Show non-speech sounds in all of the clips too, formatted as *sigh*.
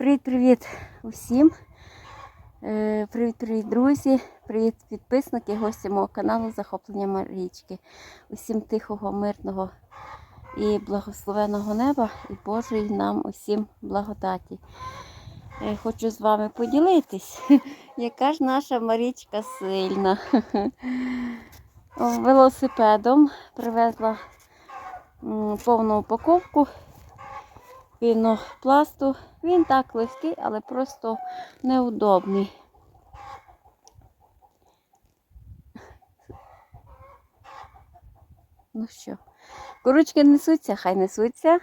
Привіт-привіт усім. Е, Привіт-привіт, друзі, привіт підписники, гості мого каналу Захоплення Марічки. Усім тихого, мирного і благословеного неба і Божої нам усім благодаті. Е, Хочу з вами поділитись, *laughs* яка ж наша Марічка сильна. *laughs* Велосипедом привезла повну упаковку пінопласту. Він так легкий, але просто неудобний. Ну що, курочки несуться, хай несуться.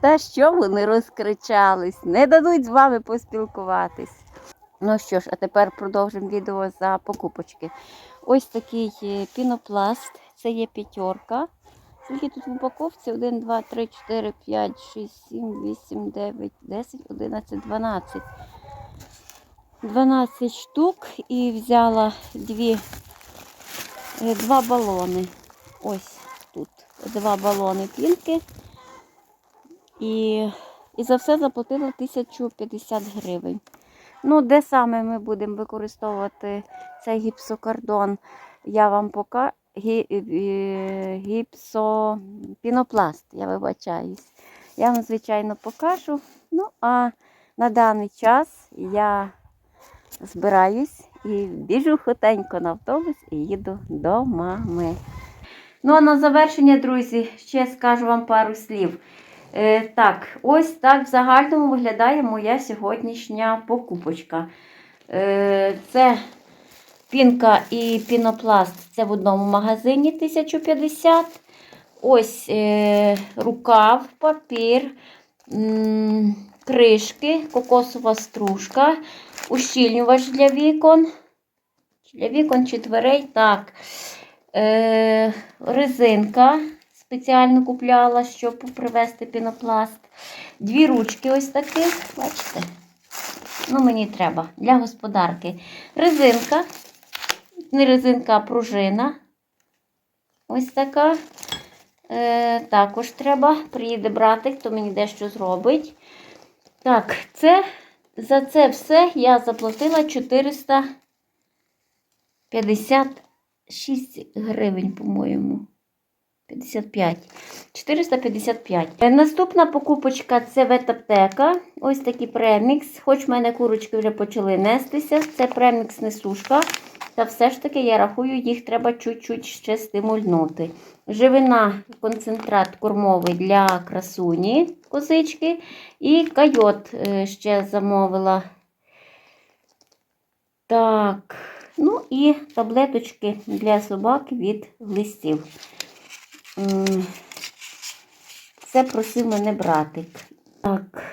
Та що вони розкричались, не дадуть з вами поспілкуватись. Ну що ж, а тепер продовжимо відео за покупочки. Ось такий е, пінопласт, це є п'ятерка. Скільки тут в упаковці? 1, 2, 3, 4, 5, 6, 7, 8, 9, 10, 11, 12. 12 штук і взяла дві, е, два балони. Ось тут два балони пінки. І, і за все заплатила 1050 гривень. Ну, де саме ми будемо використовувати цей гіпсокардон, я вам покажу. Гіпсопінопласт, я вибачаюсь. Я вам, звичайно, покажу. Ну, а на даний час я збираюсь і біжу хотенько на автобус і їду до мами. Ну, а на завершення, друзі, ще скажу вам пару слів. Е, так, ось так в загальному виглядає моя сьогоднішня покупочка. Е, це пінка і пінопласт це в одному магазині 1050. Ось е, рукав, папір, кришки, кокосова стружка, ущільнювач для вікон. Для вікон чи дверей, так. Е, резинка спеціально купляла, щоб привезти пінопласт. Дві ручки ось таких, бачите? Ну, мені треба для господарки. Резинка, не резинка, а пружина. Ось така. Е, також треба. Приїде братик, то мені дещо зробить. Так, це, за це все я заплатила 456 гривень, по-моєму. 55. 455. Е, Наступна покупочка це ветаптека. Ось такий премікс. Хоч в мене курочки вже почали нестися. Це премікс несушка. Та все ж таки, я рахую, їх треба чуть-чуть ще стимульнути. Живина, концентрат кормовий для красуні козички. І кайот е, ще замовила. Так, ну і таблеточки для собак від листів. Це просив мене братик. Так.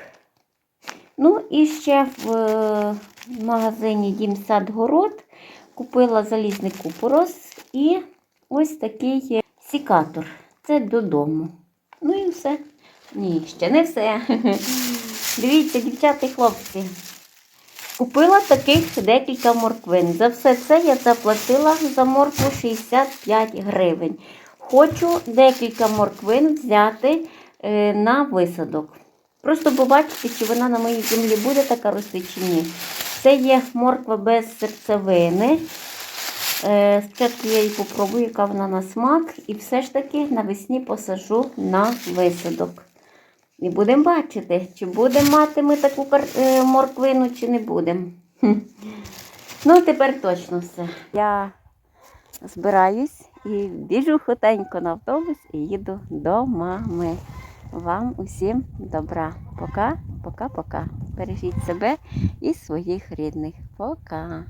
Ну, і ще в е, магазині Дім Сад Город купила залізний купорос і ось такий сікатор. Це додому. Ну і все. Ні, ще не все. *laughs* Дивіться, дівчата і хлопці. Купила таких декілька морквин. За все це я заплатила за моркву 65 гривень. Хочу декілька морквин взяти е, на висадок. Просто побачити, чи вона на моїй землі буде така рости чи ні. Це є морква без серцевини. Е, спочатку я її попробую, яка вона на смак. І все ж таки навесні посажу на висадок. І будемо бачити, чи будемо мати ми таку е, морквину, чи не будемо. *laughs* Ну, тепер точно все. Я збираюсь і біжу хотенько на автобус і їду до мами. Вам усім добра. Пока, пока, пока. Бережіть себе і своїх рідних. Пока.